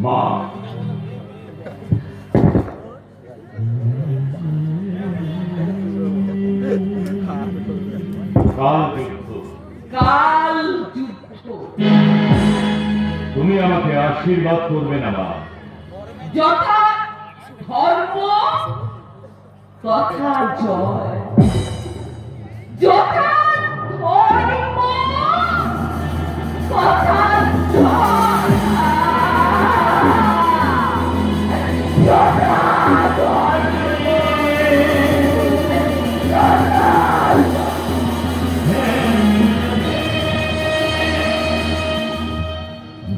মা কাল যুদ্ধ তুমি আমাকে আশীর্বাদ করবে না মা যথা ধর্ম তথা জয়। যথা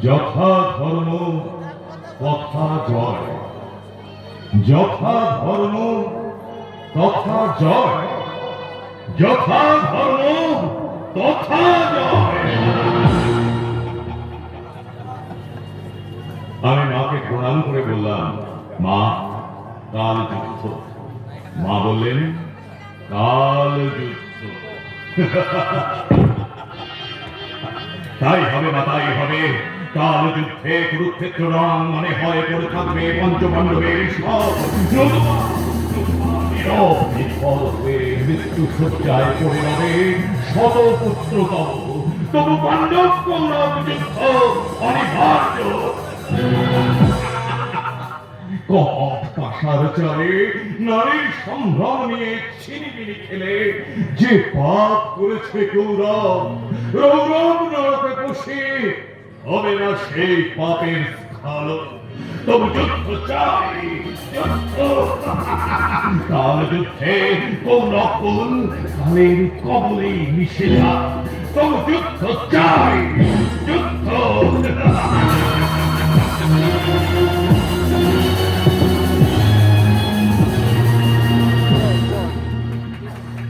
যথা ধর্ম, তথা জয়। যথা ধর্ম, তথা জয়। যথা ধর্ম, তথা জয়। আমি মাকে প্রণাম করে বললাম মা, কাল যুদ্ধ। মা বললেন, কাল যুদ্ধ। তাই হবে না, তাই হবে। কাল যুদ্ধে কুরুক্ষেত্র রং মানে হয় করে থাকবে, পঞ্চপাণ্ডবের মৃত্যু সজ্জায় পড়ে রবে শত পুত্র তবু পাণ্ডব কৌরব যুদ্ধ অনিবার্য। পাশার চালে নারীর নিয়ে ছিনিমিনি খেলে, যে পাপ করেছে গৌরব রৌরব নরকে বসে, হবে না সেই পাপের স্থান তবু যুদ্ধ চাই কাল যুদ্ধে কোন অকুল কালের কবলে মিশে যা তবু যুদ্ধ চাই, যুদ্ধ।